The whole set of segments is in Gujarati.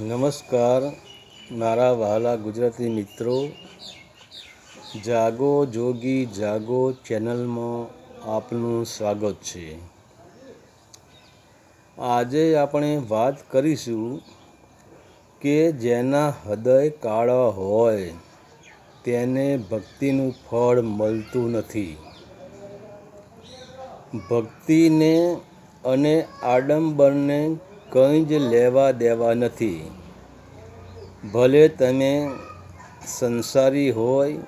નમસ્કાર મારા વહાલા ગુજરાતી મિત્રો. જાગો જોગી, જાગો ચેનલમાં આપનું સ્વાગત છે. આજે આપણે વાત કરીશું કે જેના હૃદય કાળા હોય, તેને ભક્તિનું ફળ મળતું નથી. ભક્તિને અને આડંબરને કંઈ જ લેવા દેવા નથી. ભલે તમે સંસારી હોય,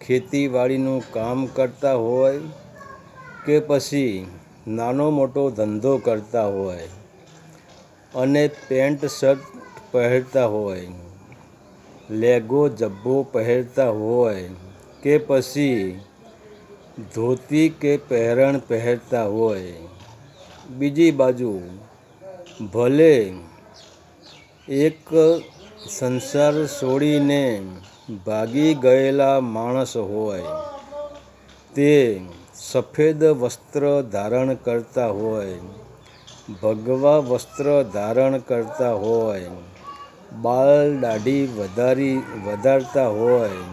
ખેતીવાડીનું કામ કરતા હોય, કે પછી નાનો મોટો ધંધો કરતા હોય અને પેન્ટ શર્ટ પહેરતા હોય, લેગો જબ્બો પહેરતા હોય, કે પછી ધોતી કે પહેરણ પહેરતા હોય, બીજી બાજુ ભલે એક સંસાર છોડીને ભાગી ગયેલા માણસ હોય, તે સફેદ વસ્ત્ર ધારણ કરતા હોય, ભગવા વસ્ત્ર ધારણ કરતા હોય બાલ દાઢી વધારી, વધારતા હોય,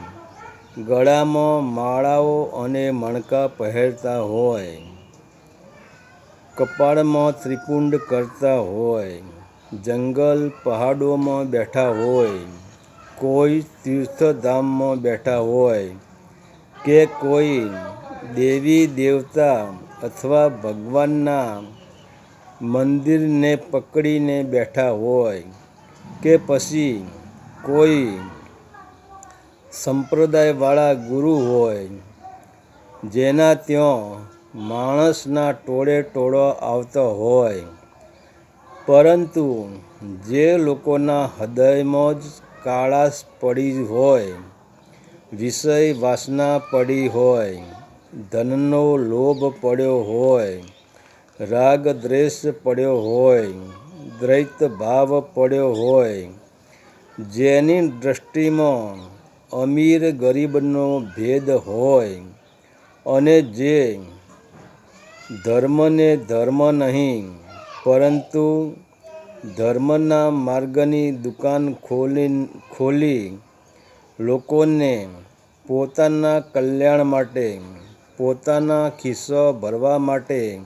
ગળામાં માળાઓ અને મણકા પહેરતા હોય કપાળમાં ત્રિપુંડ કરતા હોય, જંગલ પહાડોમાં બેઠા હોય, કોઈ તીર્થધામમાં બેઠા હોય કે કોઈ દેવી, દેવતા અથવા ભગવાનના મંદિરને પકડીને બેઠા હોય કે પછી કોઈ સંપ્રદાયવાળા ગુરુ હોય, જેના ત્યાં માણસના ટોળે ટોળો આવતો હોય. પરંતુ જે લોકોના હૃદયમાં જ કાળાશ પડી હોય, વિષય વાસના પડી હોય, ધનનો લોભ પડ્યો હોય, રાગ દ્વેષ પડ્યો હોય, દ્વૈત ભાવ પડ્યો હોય, જેની દૃષ્ટિમાં અમીર ગરીબનો ભેદ હોય અને જે ધર્મને ધર્મ નહીં, પરંતુ ધર્મના માર્ગની દુકાન ખોલી ખોલી લોકોને પોતાના કલ્યાણ માટે, પોતાના ખિસ્સો ભરવા માટે,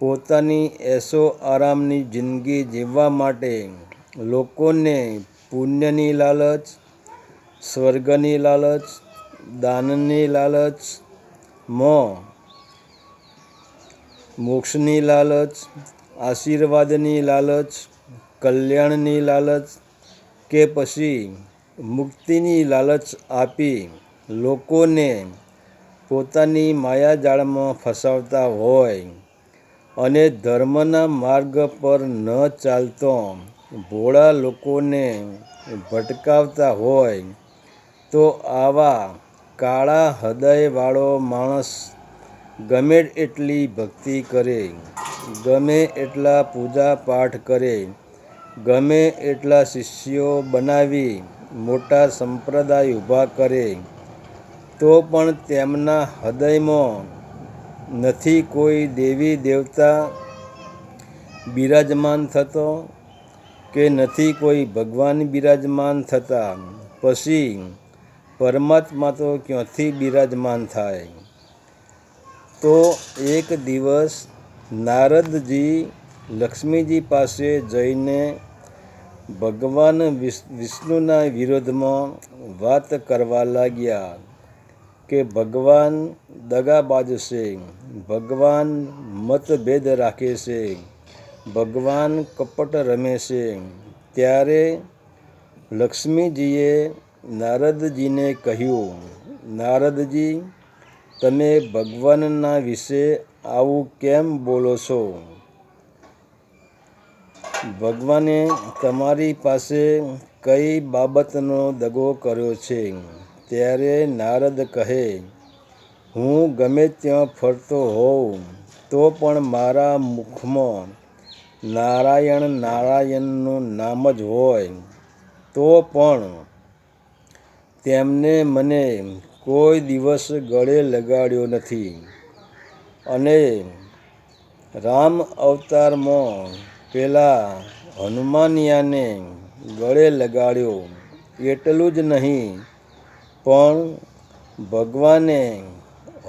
પોતાની એસો આરામની જિંદગી જીવવા માટે લોકોને પુણ્યની લાલચ, સ્વર્ગની લાલચ, દાનની લાલચ, મોં મોક્ષની લાલચ, આશીર્વાદની લાલચ, કલ્યાણની લાલચ કે પછી મુક્તિની લાલચ આપી લોકોને પોતાની માયાજાળમાં ફસાવતા હોય અને ધર્મના માર્ગ પર ન ચાલતો ભોળા લોકોને ભટકાવતા હોય, તો આવા કાળા હૃદયવાળો માણસ ગમે એટલી ભક્તિ કરે, ગમે એટલા પૂજા પાઠ કરે, ગમે એટલા શિષ્યો બનાવી મોટા સંપ્રદાય ઊભા કરે, તો પણ તેમના હૃદયમાં નથી કોઈ દેવી દેવતા બિરાજમાન થતો કે નથી કોઈ ભગવાન બિરાજમાન થતા. પછી પરમાત્મા તો ક્યાંથી બિરાજમાન થાય? તો એક દિવસ નારદજી લક્ષ્મીજી પાસે જઈને ભગવાન વિષ્ણુના વિરોધમાં વાત કરવા લાગ્યા કે ભગવાન દગાબાજ છે ભગવાન મતભેદ રાખે છે ભગવાન કપટ રમે છે ત્યારે લક્ષ્મીજીએ નારદજીને કહ્યું, નારદજી તમે ભગવાનના વિશે આવું કેમ બોલો છો? ભગવાને તમારી પાસે કઈ બાબતનો દગો કર્યો છે? ત્યારે નારદ કહે, હું ગમે ત્યાં ફરતો હોઉં, તો પણ મારા મુખમાં નારાયણ નારાયણનું નામ જ હોય, તો પણ. તેમને મને કોઈ દિવસ ગળે લગાડ્યો નથી. અને રામ અવતારમાં પહેલાં હનુમાનિયાને ગળે લગાડ્યો એટલું જ નહીં, પણ ભગવાને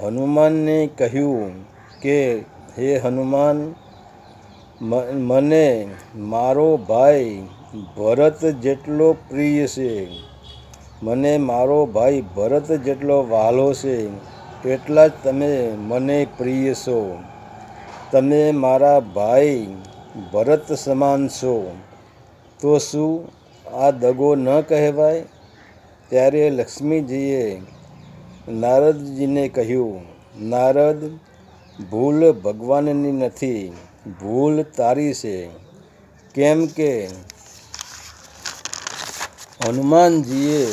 હનુમાનને કહ્યું કે, હે હનુમાન મને મારો ભાઈ ભરત જેટલો પ્રિય છે. મને મારો ભાઈ ભરત જેટલો વહાલો છે, એટલા જ તમે મને પ્રિય છો. તમે મારા ભાઈ ભરત સમાન છો. તો શું આ દગો ન કહેવાય? ત્યારે લક્ષ્મીજીએ નારદજીને કહ્યું, નારદ, ભૂલ ભગવાનની નથી, ભૂલ તારી છે. કેમ કે હનુમાનજીએ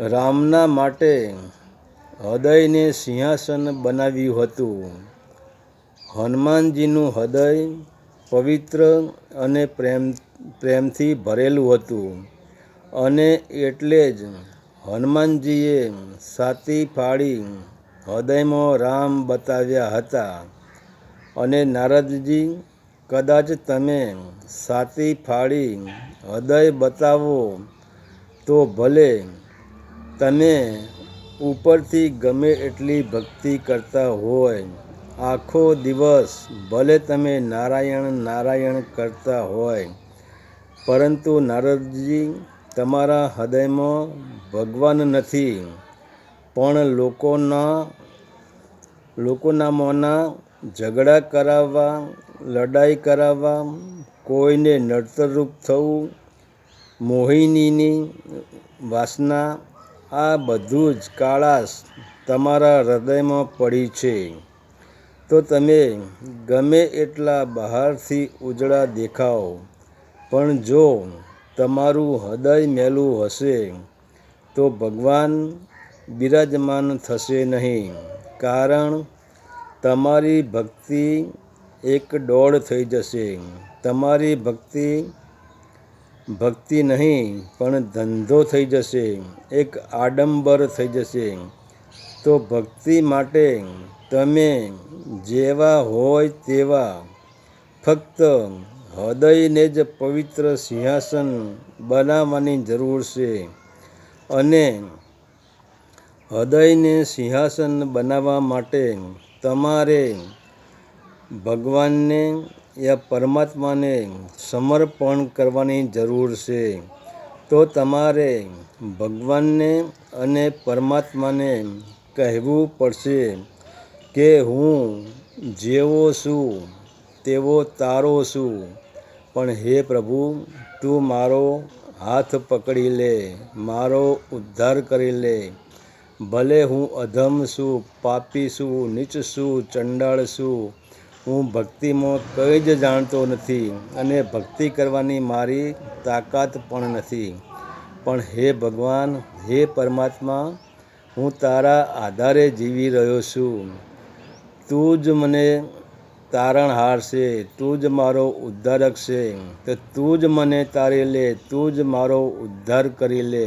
રામના માટે હૃદયને સિંહાસન બનાવ્યું હતું. હનુમાનજીનું હૃદય પવિત્ર અને પ્રેમ, પ્રેમથી ભરેલું હતું. અને એટલે જ હનુમાનજીએ સાતી ફાડી હૃદયમાં રામ બતાવ્યા હતા. અને નારદજી કદાચ તમે સાતી ફાડી હૃદય બતાવો તો ભલે તમે ઉપરથી ગમે એટલી ભક્તિ કરતા હોય. આખો દિવસ ભલે તમે નારાયણ નારાયણ કરતા હોય. પરંતુ નારદજી તમારા હૃદયમાં ભગવાન નથી. પણ લોકોના લોકોનામાંના ઝઘડા કરાવવા લડાઈ કરાવવા, કોઈને નડતરરૂપ થવું, મોહિનીની વાસના, આ બધું જ કાળાશ તમારા હૃદયમાં પડી છે. તો તમે ગમે એટલા બહારથી ઉજળા દેખાઓ પણ જો તમારું હૃદય મેલું હશે, તો ભગવાન બિરાજમાન થશે નહીં. કારણ તમારી ભક્તિ એક દોડ થઈ જશે. તમારી ભક્તિ ભક્તિ નહીં, પણ ધંધો થઈ જશે. એક આડંબર થઈ જશે. તો ભક્તિ માટે તમે જેવા હોય તેવા ફક્ત હૃદયને જ પવિત્ર સિંહાસન બનાવવાની જરૂર છે અને હૃદયને સિંહાસન બનાવવા માટે તમારે ભગવાનને યા પરમાત્માને સમર્પણ કરવાની જરૂર છે. તો તમારે ભગવાનને અને પરમાત્માને કહેવું પડશે કે હું જેવો છું, તેવો તારો છું. પણ હે પ્રભુ, તું મારો હાથ પકડી લે, મારો ઉદ્ધાર કરી લે. ભલે હું અધમ છું, પાપી છું, નીચ છું, ચંડાળ છું હું ભક્તિમાં કંઈ જ જાણતો નથી અને ભક્તિ કરવાની મારી તાકાત પણ નથી. પણ હે ભગવાન, હે પરમાત્મા, હું તારા આધારે જીવી રહ્યો છું. તું જ મને તારણહાર છે તું જ મારો ઉદ્ધારક છે તો તું જ મને તારી લે, તું જ મારો ઉદ્ધાર કરી લે.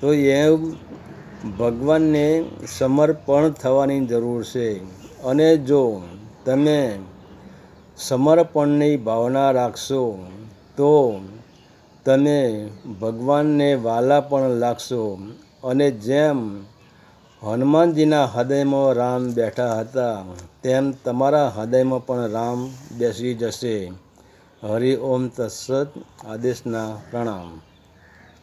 તો એમ ભગવાનને સમર્પણ થવાની જરૂર છે. અને જો તમે સમર્પણની ભાવના રાખશો, તો તમે ભગવાનને વાલા પણ લાગશો. અને જેમ હનુમાનજીના હૃદયમાં રામ બેઠા હતા, તેમ તમારા હૃદયમાં પણ રામ બેસી જશે. હરિ ઓમ તત્સત આદેશના પ્રણામ.